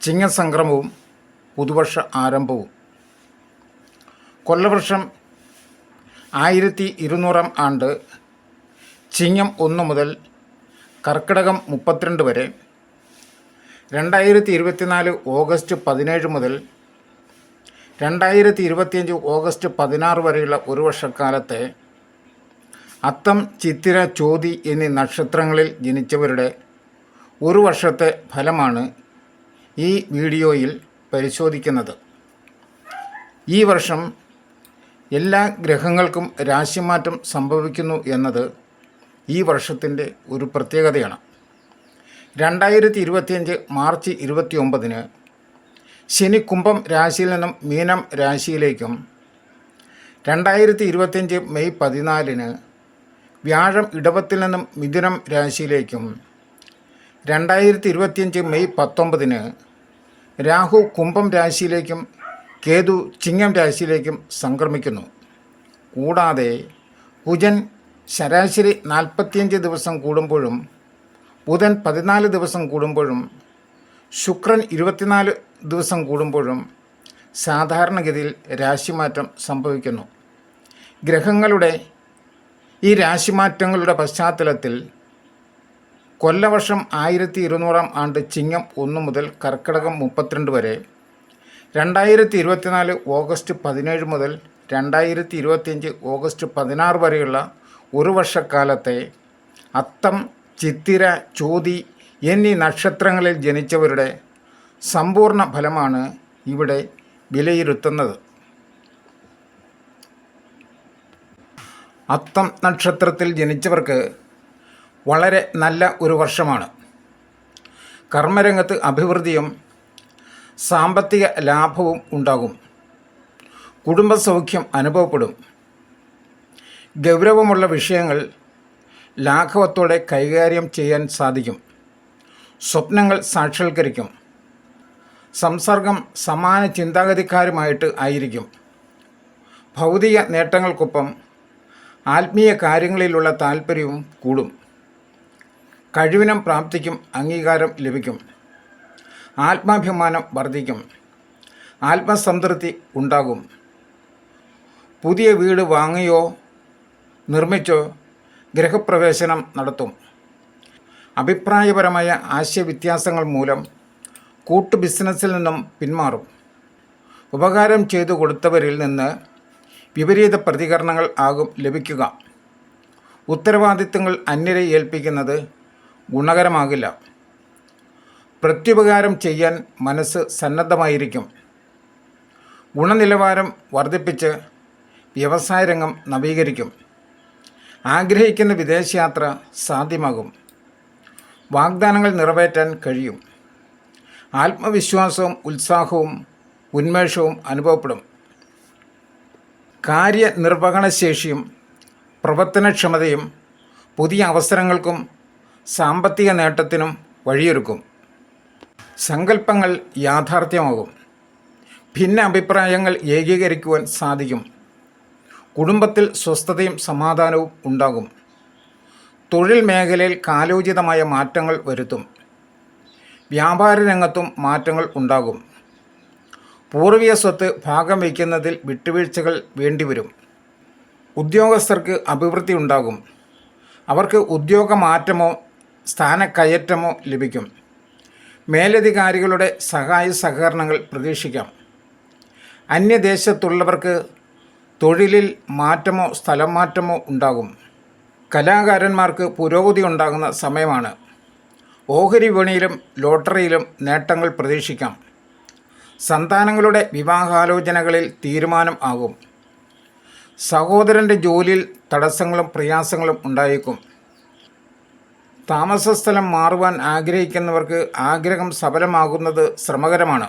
ചിങ്ങസംക്രമവും പുതുവർഷ ആരംഭവും. കൊല്ലവർഷം ആയിരത്തി ഇരുന്നൂറാം ആണ്ട് ചിങ്ങം ഒന്ന് മുതൽ കർക്കിടകം മുപ്പത്തിരണ്ട് വരെ രണ്ടായിരത്തി ഇരുപത്തിനാല് ഓഗസ്റ്റ് പതിനേഴ് മുതൽ രണ്ടായിരത്തി ഇരുപത്തിയഞ്ച് ഓഗസ്റ്റ് പതിനാറ് വരെയുള്ള ഒരു വർഷക്കാലത്തെ അത്തം ചിത്തിര ചോതി എന്നീ നക്ഷത്രങ്ങളിൽ ജനിച്ചവരുടെ ഒരു വർഷത്തെ ഫലമാണ് ഈ വീഡിയോയിൽ പരിശോധിക്കുന്നത്. ഈ വർഷം എല്ലാ ഗ്രഹങ്ങൾക്കും രാശിമാറ്റം സംഭവിക്കുന്നു എന്നത് ഈ വർഷത്തിന്റെ ഒരു പ്രത്യേകതയാണ്. രണ്ടായിരത്തി ഇരുപത്തിയഞ്ച് മാർച്ച് ഇരുപത്തി ഒമ്പതിന് ശനി കുംഭം രാശിയിൽ നിന്നും മീനം രാശിയിലേക്കും രണ്ടായിരത്തി ഇരുപത്തിയഞ്ച് മെയ് പതിനാലിന് വ്യാഴം ഇടവത്തിൽ നിന്നും മിഥുനം രാശിയിലേക്കും രണ്ടായിരത്തി ഇരുപത്തിയഞ്ച് മെയ് പത്തൊമ്പതിന് രാഹു കുംഭം രാശിയിലേക്കും കേതു ചിങ്ങം രാശിയിലേക്കും സംക്രമിക്കുന്നു. കൂടാതെ കുജൻ ശരാശരി നാൽപ്പത്തിയഞ്ച് ദിവസം കൂടുമ്പോഴും ബുധൻ പതിനാല് ദിവസം കൂടുമ്പോഴും ശുക്രൻ ഇരുപത്തിനാല് ദിവസം കൂടുമ്പോഴും സാധാരണഗതിയിൽ രാശിമാറ്റം സംഭവിക്കുന്നു. ഗ്രഹങ്ങളുടെ ഈ രാശിമാറ്റങ്ങളുടെ പശ്ചാത്തലത്തിൽ കൊല്ലവർഷം ആയിരത്തി ഇരുന്നൂറാം ആണ്ട് ചിങ്ങം ഒന്ന് മുതൽ കർക്കിടകം മുപ്പത്തിരണ്ട് വരെ രണ്ടായിരത്തി ഇരുപത്തിനാല് ഓഗസ്റ്റ് പതിനേഴ് മുതൽ രണ്ടായിരത്തി ഇരുപത്തിയഞ്ച് ഓഗസ്റ്റ് പതിനാറ് വരെയുള്ള ഒരു വർഷക്കാലത്തെ അത്തം ചിത്തിര ചോതി എന്നീ നക്ഷത്രങ്ങളിൽ ജനിച്ചവരുടെ സമ്പൂർണ ഫലമാണ് ഇവിടെ വിലയിരുത്തുന്നത്. അത്തം നക്ഷത്രത്തിൽ ജനിച്ചവർക്ക് വളരെ നല്ല ഒരു വർഷമാണ്. കർമ്മരംഗത്ത് അഭിവൃദ്ധിയും സാമ്പത്തിക ലാഭവും ഉണ്ടാകും. കുടുംബസൗഖ്യം അനുഭവപ്പെടും. ഗൗരവമുള്ള വിഷയങ്ങൾ ലാഘവത്തോടെ കൈകാര്യം ചെയ്യാൻ സാധിക്കും. സ്വപ്നങ്ങൾ സാക്ഷാത്കരിക്കും. സംസർഗം സമാന ചിന്താഗതിക്കാരുമായിട്ട് ആയിരിക്കും. ഭൗതിക നേട്ടങ്ങൾക്കൊപ്പം ആത്മീയ കാര്യങ്ങളിലുള്ള താല്പര്യവും കൂടും. കഴിവിനും പ്രാപ്തിക്കും അംഗീകാരം ലഭിക്കും. ആത്മാഭിമാനം വർദ്ധിക്കും. ആത്മസംതൃപ്തി ഉണ്ടാകും. പുതിയ വീട് വാങ്ങിയോ നിർമ്മിച്ചോ ഗൃഹപ്രവേശനം നടത്തും. അഭിപ്രായപരമായ ആശയവ്യത്യാസങ്ങൾ മൂലം കൂട്ടു ബിസിനസ്സിൽ നിന്നും പിന്മാറും. ഉപകാരം ചെയ്തു കൊടുത്തവരിൽ നിന്ന് വിപരീത പ്രതികരണങ്ങൾ ആകും ലഭിക്കുക. ഉത്തരവാദിത്തങ്ങൾ അന്യരെ ഏൽപ്പിക്കുന്നത് ഗുണകരമാകില്ല. പ്രത്യുപകാരം ചെയ്യാൻ മനസ്സ് സന്നദ്ധമായിരിക്കും. ഗുണനിലവാരം വർദ്ധിപ്പിച്ച് വ്യവസായ രംഗം നവീകരിക്കും. ആഗ്രഹിക്കുന്ന വിദേശയാത്ര സാധ്യമാകും. വാഗ്ദാനങ്ങൾ നിറവേറ്റാൻ കഴിയും. ആത്മവിശ്വാസവും ഉത്സാഹവും ഉന്മേഷവും അനുഭവപ്പെടും. കാര്യനിർവഹണശേഷിയും പ്രവർത്തനക്ഷമതയും പുതിയ അവസരങ്ങൾക്കും സാമ്പത്തിക നേട്ടത്തിനും വഴിയൊരുക്കും. സങ്കല്പങ്ങൾ യാഥാർത്ഥ്യമാകും. ഭിന്ന അഭിപ്രായങ്ങൾ ഏകീകരിക്കുവാൻ സാധിക്കും. കുടുംബത്തിൽ സ്വസ്ഥതയും സമാധാനവും ഉണ്ടാകും. തൊഴിൽ മേഖലയിൽ കാലോചിതമായ മാറ്റങ്ങൾ വരുത്തും. വ്യാപാര രംഗത്തും മാറ്റങ്ങൾ ഉണ്ടാകും. പൂർവീയ സ്വത്ത് ഭാഗം വയ്ക്കുന്നതിൽ വിട്ടുവീഴ്ചകൾ വേണ്ടിവരും. ഉദ്യോഗസ്ഥർക്ക് അഭിവൃദ്ധി ഉണ്ടാകും. അവർക്ക് ഉദ്യോഗമാറ്റമോ സ്ഥാനക്കയറ്റമോ ലഭിക്കും. മേലധികാരികളുടെ സഹായ സഹകരണങ്ങൾ പ്രതീക്ഷിക്കാം. അന്യദേശത്തുള്ളവർക്ക് തൊഴിലിൽ മാറ്റമോ സ്ഥലം മാറ്റമോ ഉണ്ടാകും. കലാകാരന്മാർക്ക് പുരോഗതി ഉണ്ടാകുന്ന സമയമാണ്. ഓഹരി വിപണിയിലും ലോട്ടറിയിലും നേട്ടങ്ങൾ പ്രതീക്ഷിക്കാം. സന്താനങ്ങളുടെ വിവാഹാലോചനകളിൽ തീരുമാനം ആകും. സഹോദരന്റെ ജോലിയിൽ തടസ്സങ്ങളും പ്രയാസങ്ങളും ഉണ്ടായേക്കും. താമസസ്ഥലം മാറുവാൻ ആഗ്രഹിക്കുന്നവർക്ക് ആഗ്രഹം സഫലമാകുന്നത് ശ്രമകരമാണ്.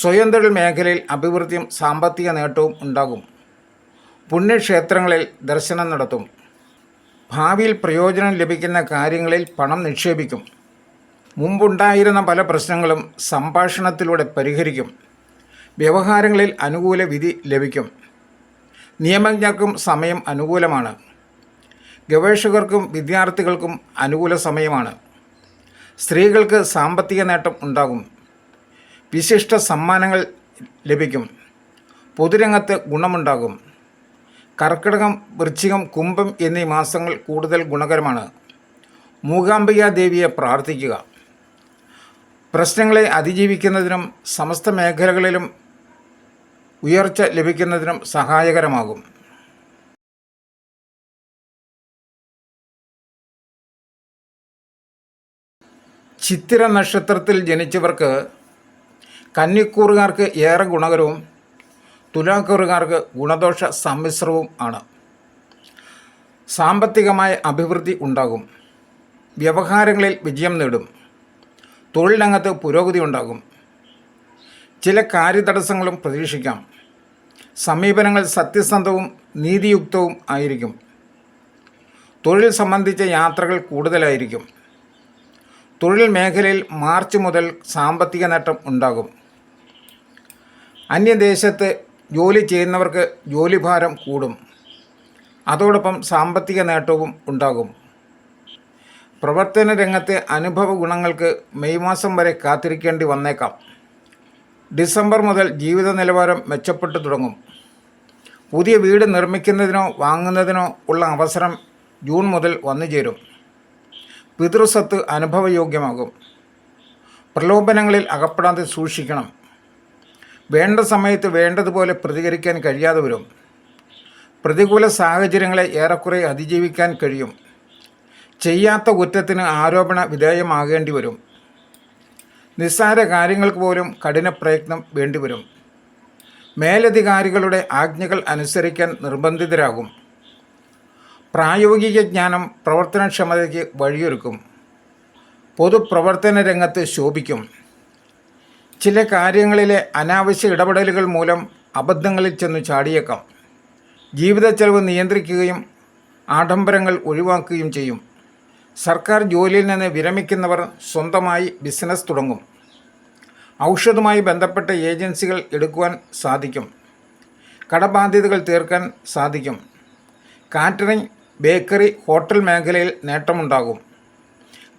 സ്വയം തൊഴിൽ മേഖലയിൽ അഭിവൃദ്ധിയും സാമ്പത്തിക നേട്ടവും ഉണ്ടാകും. പുണ്യക്ഷേത്രങ്ങളിൽ ദർശനം നടത്തും. ഭാവിയിൽ പ്രയോജനം ലഭിക്കുന്ന കാര്യങ്ങളിൽ പണം നിക്ഷേപിക്കും. മുമ്പുണ്ടായിരുന്ന പല പ്രശ്നങ്ങളും സംഭാഷണത്തിലൂടെ പരിഹരിക്കും. വ്യവഹാരങ്ങളിൽ അനുകൂല വിധി ലഭിക്കും. നിയമജ്ഞർക്കും സമയം അനുകൂലമാണ്. ഗവേഷകർക്കും വിദ്യാർത്ഥികൾക്കും അനുകൂല സമയമാണ്. സ്ത്രീകൾക്ക് സാമ്പത്തിക നേട്ടം ഉണ്ടാകും. വിശിഷ്ട സമ്മാനങ്ങൾ ലഭിക്കും. പൊതുരംഗത്ത് ഗുണമുണ്ടാകും. കർക്കിടകം വൃശ്ചികം കുംഭം എന്നീ മാസങ്ങൾ കൂടുതൽ ഗുണകരമാണ്. മൂകാംബിക ദേവിയെ പ്രാർത്ഥിക്കുക. പ്രശ്നങ്ങളെ അതിജീവിക്കുന്നതിനും സമസ്ത മേഖലകളിലും ഉയർച്ച ലഭിക്കുന്നതിനും സഹായകരമാകും. ചിത്തിര നക്ഷത്രത്തിൽ ജനിച്ചവർക്ക് കന്നിക്കൂറുകാർക്ക് ഏറെ ഗുണകരവും തുലാക്കൂറുകാർക്ക് ഗുണദോഷ സമ്മിശ്രവും ആണ്. സാമ്പത്തികമായ അഭിവൃദ്ധി ഉണ്ടാകും. വ്യവഹാരങ്ങളിൽ വിജയം നേടും. തൊഴിൽ രംഗത്ത് പുരോഗതി ഉണ്ടാകും. ചില കാര്യതടസ്സങ്ങളും പ്രതീക്ഷിക്കാം. സമീപനങ്ങൾ സത്യസന്ധവും നീതിയുക്തവും ആയിരിക്കും. തൊഴിൽ സംബന്ധിച്ച യാത്രകൾ കൂടുതലായിരിക്കും. തൊഴിൽ മേഖലയിൽ മാർച്ച് മുതൽ സാമ്പത്തിക നേട്ടം ഉണ്ടാകും. അന്യദേശത്ത് ജോലി ചെയ്യുന്നവർക്ക് ജോലിഭാരം കൂടും. അതോടൊപ്പം സാമ്പത്തിക നേട്ടവും ഉണ്ടാകും. പ്രവർത്തന രംഗത്തെ അനുഭവ ഗുണങ്ങൾക്ക് മെയ് മാസം വരെ കാത്തിരിക്കേണ്ടി വന്നേക്കാം. ഡിസംബർ മുതൽ ജീവിത നിലവാരം മെച്ചപ്പെട്ടു തുടങ്ങും. പുതിയ വീട് നിർമ്മിക്കുന്നതിനോ വാങ്ങുന്നതിനോ ഉള്ള അവസരം ജൂൺ മുതൽ വന്നു ചേരും പിതൃസ്വത്ത് അനുഭവയോഗ്യമാകും. പ്രലോഭനങ്ങളിൽ അകപ്പെടാതെ സൂക്ഷിക്കണം. വേണ്ട സമയത്ത് വേണ്ടതുപോലെ പ്രതികരിക്കാൻ കഴിയാതെ വരും. പ്രതികൂല സാഹചര്യങ്ങളെ ഏറെക്കുറെ അതിജീവിക്കാൻ കഴിയും. ചെയ്യാത്ത കുറ്റത്തിന് ആരോപണ വിധേയമാകേണ്ടി വരും. നിസ്സാര കാര്യങ്ങൾക്ക് പോലും കഠിന പ്രയത്നം വേണ്ടിവരും മേലധികാരികളുടെ ആജ്ഞകൾ അനുസരിക്കാൻ നിർബന്ധിതരാകും. പ്രായോഗിക ജ്ഞാനം പ്രവർത്തനക്ഷമതയ്ക്ക് വഴിയൊരുക്കും. പൊതുപ്രവർത്തന രംഗത്ത് ശോഭിക്കും. ചില കാര്യങ്ങളിലെ അനാവശ്യ ഇടപെടലുകൾ മൂലം അബദ്ധങ്ങളിൽ ചെന്നു ചാടിയേക്കാം. ജീവിത ചെലവ് നിയന്ത്രിക്കുകയും ആഡംബരങ്ങൾ ഒഴിവാക്കുകയും ചെയ്യും. സർക്കാർ ജോലിയിൽ നിന്ന് വിരമിക്കുന്നവർ സ്വന്തമായി ബിസിനസ് തുടങ്ങും. ഔഷധമായി ബന്ധപ്പെട്ട ഏജൻസികൾ എടുക്കുവാൻ സാധിക്കും. കടബാധ്യതകൾ തീർക്കാൻ സാധിക്കും. കാറ്ററിംഗ് ബേക്കറി ഹോട്ടൽ മേഖലയിൽ നേട്ടമുണ്ടാകും.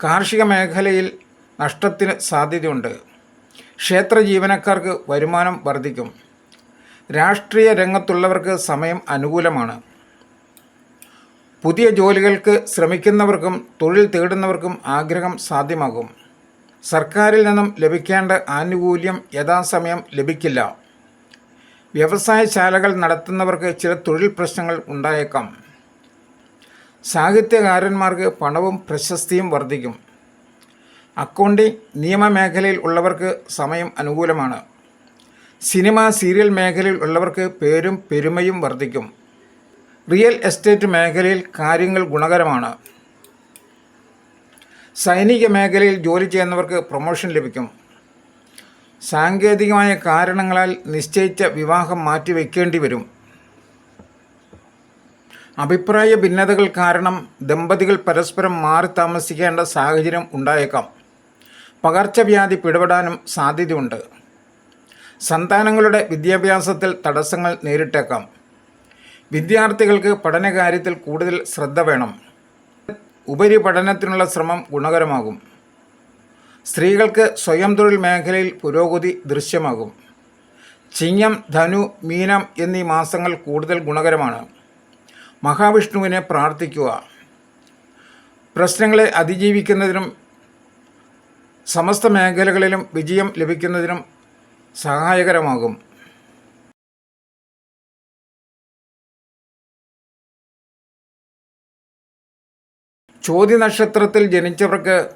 കാർഷിക മേഖലയിൽ നഷ്ടത്തിന് സാധ്യതയുണ്ട്. ക്ഷേത്ര ജീവനക്കാർക്ക് വരുമാനം വർദ്ധിക്കും. രാഷ്ട്രീയ രംഗത്തുള്ളവർക്ക് സമയം അനുകൂലമാണ്. പുതിയ ജോലികൾക്ക് ശ്രമിക്കുന്നവർക്കും തൊഴിൽ തേടുന്നവർക്കും ആഗ്രഹം സാധ്യമാകും. സർക്കാരിൽ നിന്നും ലഭിക്കേണ്ട ആനുകൂല്യം യഥാസമയം ലഭിക്കില്ല. വ്യവസായശാലകൾ നടത്തുന്നവർക്ക് ചില തൊഴിൽ പ്രശ്നങ്ങൾ ഉണ്ടായേക്കാം. സാഹിത്യകാരന്മാർക്ക് പണവും പ്രശസ്തിയും വർദ്ധിക്കും. അക്കൗണ്ടിംഗ് നിയമമേഖലയിൽ ഉള്ളവർക്ക് സമയം അനുകൂലമാണ്. സിനിമ സീരിയൽ മേഖലയിൽ ഉള്ളവർക്ക് പേരും പെരുമയും വർദ്ധിക്കും. റിയൽ എസ്റ്റേറ്റ് മേഖലയിൽ കാര്യങ്ങൾ ഗുണകരമാണ്. സൈനിക മേഖലയിൽ ജോലി ചെയ്യുന്നവർക്ക് പ്രൊമോഷൻ ലഭിക്കും. സാങ്കേതികമായ കാരണങ്ങളാൽ നിശ്ചയിച്ച വിവാഹം മാറ്റിവെക്കേണ്ടി വരും. അഭിപ്രായ ഭിന്നതകൾ കാരണം ദമ്പതികൾ പരസ്പരം മാറി താമസിക്കേണ്ട സാഹചര്യം ഉണ്ടായേക്കാം. പകർച്ചവ്യാധി പിടിപെടാനും സാധ്യതയുണ്ട്. സന്താനങ്ങളുടെ വിദ്യാഭ്യാസത്തിൽ തടസ്സങ്ങൾ നേരിട്ടേക്കാം. വിദ്യാർത്ഥികൾക്ക് പഠനകാര്യത്തിൽ കൂടുതൽ ശ്രദ്ധ വേണം. ഉപരിപഠനത്തിനുള്ള ശ്രമം ഗുണകരമാകും. സ്ത്രീകൾക്ക് സ്വയം തൊഴിൽ മേഖലയിൽ പുരോഗതി ദൃശ്യമാകും. ചിങ്ങം ധനു മീനം എന്നീ മാസങ്ങൾ കൂടുതൽ ഗുണകരമാണ്. മഹാവിഷ്ണുവിനെ പ്രാർത്ഥിക്കുക. പ്രശ്നങ്ങളെ അതിജീവിക്കുന്നതിനും സമസ്ത മേഖലകളിലും വിജയം ലഭിക്കുന്നതിനും സഹായകരമാകും. ചോദ്യനക്ഷത്രത്തിൽ ജനിച്ചവർക്ക്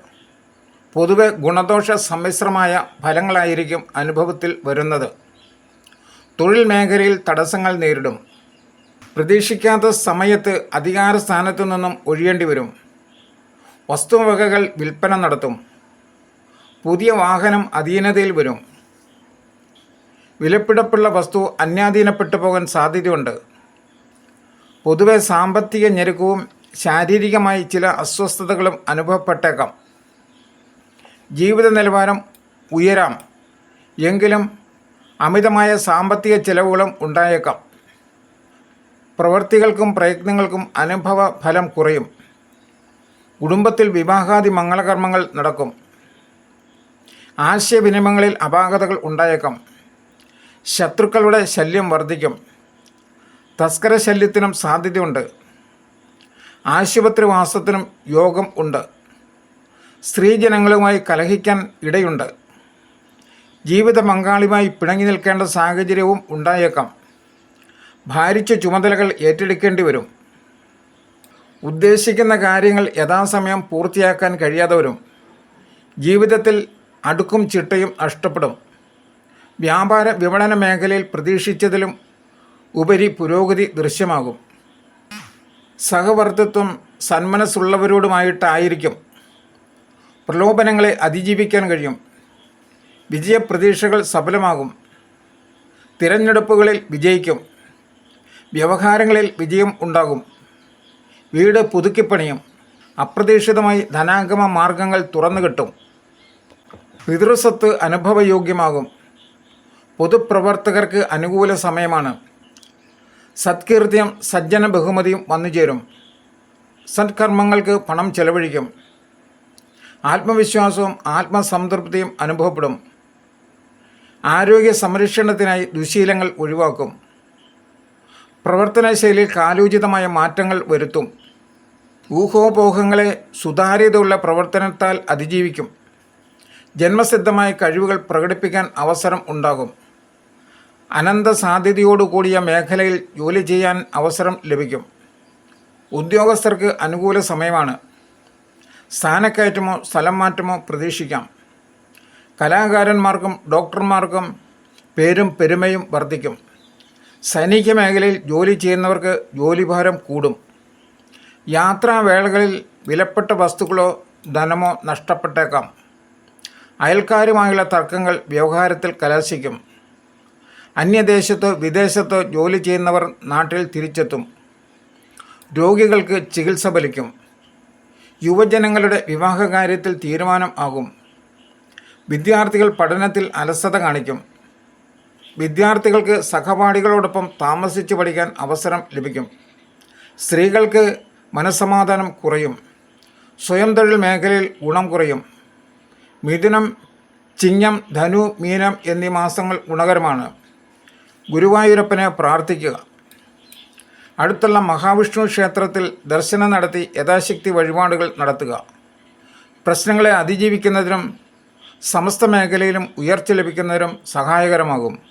പൊതുവെ ഗുണദോഷ സമ്മിശ്രമായ ഫലങ്ങളായിരിക്കും അനുഭവത്തിൽ വരുന്നത്. തൊഴിൽ മേഖലയിൽ തടസ്സങ്ങൾ നേരിടും. പ്രതീക്ഷിക്കാത്ത സമയത്ത് അധികാര സ്ഥാനത്തു നിന്നും ഒഴിയേണ്ടി വരും. വസ്തുവകകൾ വിൽപ്പന നടത്തും. പുതിയ വാഹനം അധീനതയിൽ വരും. വിലപ്പിടപ്പുള്ള വസ്തു അന്യാധീനപ്പെട്ടു പോകാൻ സാധ്യതയുണ്ട്. പൊതുവെ സാമ്പത്തിക ഞെരുക്കവും ശാരീരികമായി ചില അസ്വസ്ഥതകളും അനുഭവപ്പെട്ടേക്കാം. ജീവിത നിലവാരം ഉയരാം. എങ്കിലും അമിതമായ സാമ്പത്തിക ചെലവുകളും ഉണ്ടായേക്കാം. പ്രവൃത്തികൾക്കും പ്രയത്നങ്ങൾക്കും അനുഭവ ഫലം കുറയും. കുടുംബത്തിൽ വിവാഹാദി മംഗളകർമ്മങ്ങൾ നടക്കും. ആശയവിനിമയങ്ങളിൽ അപാകതകൾ ഉണ്ടായേക്കാം. ശത്രുക്കളുടെ ശല്യം വർദ്ധിക്കും. തസ്കര ശല്യത്തിനും സാധ്യതയുണ്ട്. ആശുപത്രിവാസത്തിനും യോഗം ഉണ്ട്. സ്ത്രീജനങ്ങളുമായി കലഹിക്കാൻ ഇടയുണ്ട്. ജീവിത പങ്കാളിയുമായി പിണങ്ങി നിൽക്കേണ്ട സാഹചര്യവും ഉണ്ടായേക്കാം. ഭാരിച്ച ചുമതലകൾ ഏറ്റെടുക്കേണ്ടി വരും. ഉദ്ദേശിക്കുന്ന കാര്യങ്ങൾ യഥാസമയം പൂർത്തിയാക്കാൻ കഴിയാതെ വരും. ജീവിതത്തിൽ അടുക്കും ചിട്ടയും നഷ്ടപ്പെടും. വ്യാപാര വിപണന മേഖലയിൽ പ്രതീക്ഷിച്ചതിലും ഉപരി പുരോഗതി ദൃശ്യമാകും. സഹവർത്തിത്വം സന്മനസ്സുള്ളവരോടുമായിട്ടായിരിക്കും പ്രലോഭനങ്ങളെ അതിജീവിക്കാൻ കഴിയും. വിജയപ്രതീക്ഷകൾ സഫലമാകും. തിരഞ്ഞെടുപ്പുകളിൽ വിജയിക്കും. വ്യവഹാരങ്ങളിൽ വിജയം ഉണ്ടാകും. വീട് പുതുക്കിപ്പണിയും അപ്രതീക്ഷിതമായി ധനാഗമ മാർഗങ്ങൾ തുറന്നു കിട്ടും. പിതൃസ്വത്ത് അനുഭവയോഗ്യമാകും. പൊതുപ്രവർത്തകർക്ക് അനുകൂല സമയമാണ്. സത്കീർത്തിയും സജ്ജന ബഹുമതിയും വന്നുചേരും. സത്കർമ്മങ്ങൾക്ക് പണം ചെലവഴിക്കും. ആത്മവിശ്വാസവും ആത്മസംതൃപ്തിയും അനുഭവപ്പെടും. ആരോഗ്യ സംരക്ഷണത്തിനായി ദുശീലങ്ങൾ ഒഴിവാക്കും. പ്രവർത്തനശൈലിയിൽ കാലോചിതമായ മാറ്റങ്ങൾ വരുത്തും. ഊഹോപോഹങ്ങളെ സുതാര്യതയുള്ള പ്രവർത്തനത്താൽ അതിജീവിക്കും. ജന്മസിദ്ധമായ കഴിവുകൾ പ്രകടിപ്പിക്കാൻ അവസരം ഉണ്ടാകും. അനന്ത സാധ്യതയോടുകൂടിയ മേഖലയിൽ ജോലി ചെയ്യാൻ അവസരം ലഭിക്കും. ഉദ്യോഗസ്ഥർക്ക് അനുകൂല സമയമാണ്. സ്ഥാനക്കയറ്റമോ സ്ഥലം മാറ്റമോ പ്രതീക്ഷിക്കാം. കലാകാരന്മാർക്കും ഡോക്ടർമാർക്കും പേരും പെരുമയും വർദ്ധിക്കും. സൈനിക മേഖലയിൽ ജോലി ചെയ്യുന്നവർക്ക് ജോലിഭാരം കൂടും. യാത്രാവേളകളിൽ വിലപ്പെട്ട വസ്തുക്കളോ ധനമോ നഷ്ടപ്പെട്ടേക്കാം. അയൽക്കാരുമായുള്ള തർക്കങ്ങൾ വ്യവഹാരത്തിൽ കലാശിക്കും അന്യദേശത്തോ വിദേശത്തോ ജോലി ചെയ്യുന്നവർ നാട്ടിൽ തിരിച്ചെത്തും. രോഗികൾക്ക് ചികിത്സ ഫലിക്കും. യുവജനങ്ങളുടെ വിവാഹകാര്യത്തിൽ തീരുമാനം ആകും. വിദ്യാർത്ഥികൾ പഠനത്തിൽ അലസത കാണിക്കും. വിദ്യാർത്ഥികൾക്ക് സഹപാഠികളോടൊപ്പം താമസിച്ച് പഠിക്കാൻ അവസരം ലഭിക്കും. സ്ത്രീകൾക്ക് മനസ്സമാധാനം കുറയും. സ്വയം തൊഴിൽ മേഖലയിൽ ഗുണം കുറയും. മിഥുനം ചിങ്ങം ധനു മീനം എന്നീ മാസങ്ങൾ ഗുണകരമാണ്. ഗുരുവായൂരപ്പനെ പ്രാർത്ഥിക്കുക. അടുത്തുള്ള മഹാവിഷ്ണു ക്ഷേത്രത്തിൽ ദർശനം നടത്തി യഥാശക്തി വഴിപാടുകൾ നടത്തുക. പ്രശ്നങ്ങളെ അതിജീവിക്കുന്നതിനും സമസ്ത മേഖലയിലും ഉയർച്ച ലഭിക്കുന്നതിനും സഹായകരമാകും.